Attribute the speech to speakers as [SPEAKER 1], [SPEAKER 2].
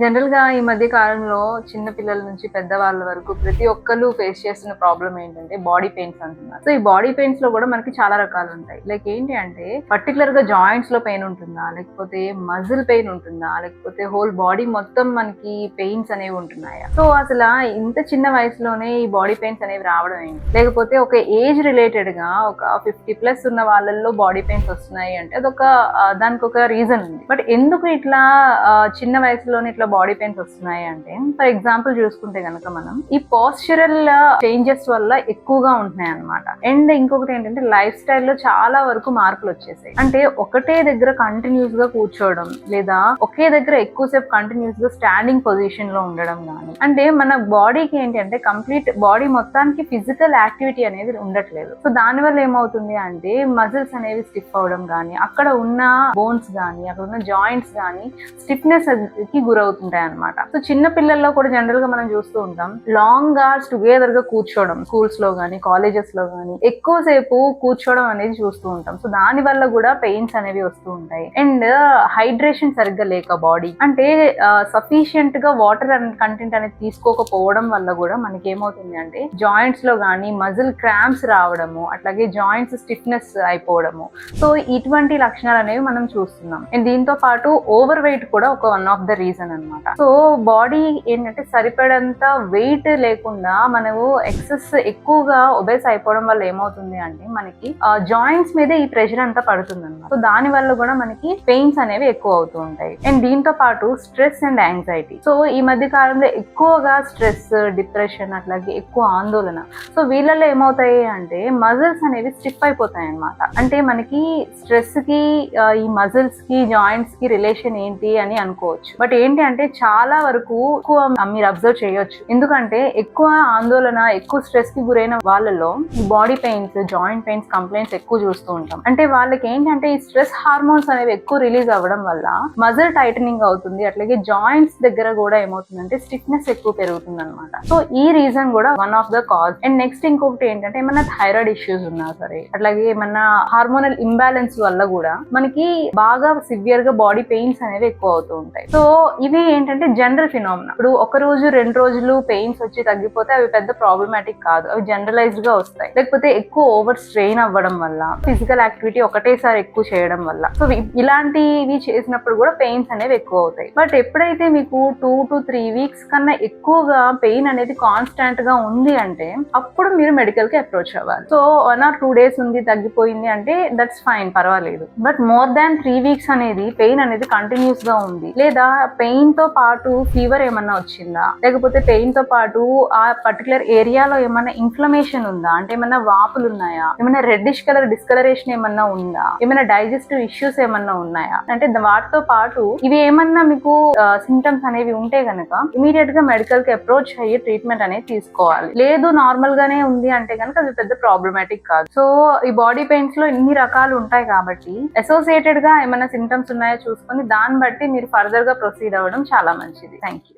[SPEAKER 1] జనరల్గా ఈ మధ్య కాలంలో చిన్న పిల్లల నుంచి పెద్దవాళ్ళ వరకు ప్రతి ఒక్కరు ఫేస్ చేస్తున్న ప్రాబ్లం ఏంటంటే బాడీ పెయిన్స్ అంటున్నారు. సో ఈ బాడీ పెయిన్స్లో కూడా మనకి చాలా రకాలు ఉంటాయి. లైక్ ఏంటి అంటే పర్టికులర్గా జాయింట్స్లో పెయిన్ ఉంటుందా? లేకపోతే మజిల్ పెయిన్ ఉంటుందా? లేకపోతే హోల్ బాడీ మొత్తం మనకి పెయిన్స్ అనేవి ఉంటున్నాయా? సో అసలు ఇంత చిన్న వయసులోనే ఈ బాడీ పెయిన్స్ అనేవి రావడం ఏంటి? లేకపోతే ఒక ఏజ్ రిలేటెడ్గా ఒక ఫిఫ్టీ ప్లస్ ఉన్న వాళ్ళల్లో బాడీ పెయిన్స్ వస్తున్నాయి అంటే అదొక దానికి ఒక రీజన్ ఉంది. బట్ ఎందుకు ఇట్లా చిన్న వయసులోనే ఇట్లా బాడీ పెయిన్స్ వస్తున్నాయి అంటే ఫర్ ఎగ్జాంపుల్ చూసుకుంటే గనక మనం ఈ పోస్చరల్ చేంజెస్ uh, వల్ల ఎక్కువగా ఉంటున్నాయి అనమాట అండ్ ఇంకొకటి ఏంటంటే లైఫ్ స్టైల్లో చాలా వరకు మార్పులు వచ్చేసాయి. అంటే ఒకటే దగ్గర కంటిన్యూస్గా కూర్చోవడం లేదా ఒకే దగ్గర ఎక్కువసేపు కంటిన్యూస్గా స్టాండింగ్ పొజిషన్లో ఉండడం కానీ అంటే మన బాడీకి ఏంటి అంటే కంప్లీట్ బాడీ మొత్తానికి ఫిజికల్ యాక్టివిటీ అనేది ఉండట్లేదు. సో దాని వల్ల ఏమవుతుంది అంటే మజిల్స్ అనేవి స్టిఫ్ అవడం కానీ అక్కడ ఉన్న బోన్స్ కానీ అక్కడ ఉన్న జాయింట్స్ కానీ స్టిఫ్నెస్కి గురవుతుంటాయి అనమాట సో చిన్న పిల్లల్లో కూడా జనరల్గా మనం చూస్తూ ఉంటాం లాంగ్ అవర్స్ టుగెదర్గా కూర్చోవడం స్కూల్స్లో కానీ కాలేజెస్లో కానీ ఎక్కువసేపు కూర్చోవడం అనేది చూస్తూ ఉంటాం. సో దాని వల్ల కూడా పెయిన్స్ అనేవి వస్తూ ఉంటాయి. అండ్ హైడ్రేషన్ సరిగ్గా లేక బాడీ అంటే సఫిషియెంట్గా వాటర్ కంటెంట్ అనేది తీసుకోకపోవడం వల్ల కూడా మనకి ఏమవుతుంది అంటే జాయింట్స్లో కానీ మజిల్ క్రాంప్స్ రావడము అట్లాగే జాయింట్స్ స్టిఫ్నెస్ అయిపోవడము. సో ఇటువంటి లక్షణాలు అనేవి మనం చూస్తున్నాం. అండ్ దీంతో పాటు ఓవర్ వెయిట్ కూడా ఒక వన్ ఆఫ్ ద రీజన్ అనమాట సో బాడీ ఏంటంటే సరిపడంత వెయిట్ లేకుండా మనము ఎక్సెస్ ఎక్కువగా ఒబేస్ అయిపోవడం వల్ల ఏమవుతుంది అంటే మనకి జాయింట్స్ మీద ఈ ప్రెషర్ అంతా పడుతుంది అనమాట సో దాని వల్ల కూడా మనకి పెయిన్స్ అనేవి ఎక్కువ అవుతూ ఉంటాయి. అండ్ దీంతో పాటు స్ట్రెస్ అండ్ యాంగ్జైటీ. సో ఈ మధ్య కాలంలో ఎక్కువగా స్ట్రెస్ డిప్రెషన్ అట్లాగే ఎక్కువ ఆందోళన. సో వీళ్ళలో ఏమవుతాయి అంటే మజిల్స్ అనేవి స్టిఫ్ అయిపోతాయి అన్నమాట. అంటే మనకి స్ట్రెస్కి ఈ మజిల్స్కి జాయింట్స్కి రిలేషన్ ఏంటి అని అనుకోవచ్చు. బట్ ఏంటి అంటే చాలా వరకు ఎక్కువ మీరు అబ్జర్వ్ చేయొచ్చు. ఎందుకంటే ఎక్కువ ఆందోళన ఎక్కువ స్ట్రెస్కి గురైన వాళ్ళలో ఈ body pains joint pains complaints ఎక్కువ చూస్తూ ఉంటాం. అంటే వాళ్ళకి ఏంటంటే ఈ స్ట్రెస్ హార్మోన్స్ అనేవి ఎక్కువ రిలీజ్ అవ్వడం వల్ల మజిల్ టైటనింగ్ అవుతుంది. అట్లాగే జాయింట్స్ దగ్గర కూడా ఏమవుతుందంటే స్టిఫ్నెస్ ఎక్కువ పెరుగుతుంది అనమాట సో ఈ రీజన్ కూడా one of the cause and next ఇంకొకటి ఏంటంటే ఏమైనా థైరాయిడ్ ఇష్యూస్ ఉన్నా సరే అట్లాగే ఏమన్నా హార్మోనల్ ఇంబ్యాలెన్స్ వల్ల కూడా మనకి బాగా సివియర్గా బాడీ పెయిన్స్ అనేవి ఎక్కువ అవుతూ ఉంటాయి. సో ఇవి ఏంటంటే జనరల్ ఫినామినా ఇప్పుడు ఒక రోజు రెండు రోజులు పెయిన్స్ వచ్చి తగ్గిపోతే అవి పెద్ద ప్రాబ్లమాటిక్ కాదు. అవి జనరలైజ్డ్గా వస్తాయి. లేకపోతే ఎక్కువ ఓవర్ స్ట్రెయిన్ అవ్వడం వల్ల ఫిజికల్ యాక్టివిటీ ఒకటేసారి ఎక్కువ చేయడం వల్ల. సో ఇలాంటివి చేసినప్పుడు కూడా పెయిన్స్ అనేవి ఎక్కువ అవుతాయి. బట్ ఎప్పుడైతే మీకు టూ టు త్రీ వీక్స్ కన్నా ఎక్కువగా పెయిన్ అనేది కాన్స్టాంట్గా ఉంది అంటే అప్పుడు మీరు మెడికల్కి అప్రోచ్ అవ్వాలి. So one or two days ఉంది తగ్గిపోయింది అంటే దట్స్ ఫైన్ పర్వాలేదు. But more than three weeks అనేది పెయిన్ అనేది కంటిన్యూస్గా ఉంది. లేదా పెయిన్ తో పాటు ఫీవర్ ఏమన్నా వచ్చిందా? లేకపోతే పెయిన్తో పాటు ఆ పర్టికులర్ ఏరియాలో ఏమన్నా ఇన్ఫ్లమేషన్ ఉందా? అంటే ఏమన్నా వాపులు ఉన్నాయా? ఏమైనా రెడ్డిష్ కలర్ డిస్కలరేషన్ ఏమన్నా ఉందా? ఏమైనా డైజెస్టివ్ ఇష్యూస్ ఏమన్నా ఉన్నాయా? అంటే వాటితో పాటు ఇవి ఏమన్నా మీకు సిమ్టమ్స్ అనేవి ఉంటే గనక ఇమీడియట్గా మెడికల్కి అప్రోచ్ అయ్యి ట్రీట్మెంట్ అనేది తీసుకోవాలి. లేదు నార్మల్ గానే ఉంది అంటే కనుక అది పెద్ద ప్రాబ్లమాటిక్ కాదు. సో ఈ బాడీ పెయిన్స్లో ఇన్ని రకాలు ఉంటాయి కాబట్టి అసోసియేటెడ్గా ఏమైనా సిమ్టమ్స్ ఉన్నాయో చూసుకొని దాన్ని బట్టి మీరు ఫర్దర్గా ప్రొసీడ్ అవ్వడం చాలా మంచిది. Thank you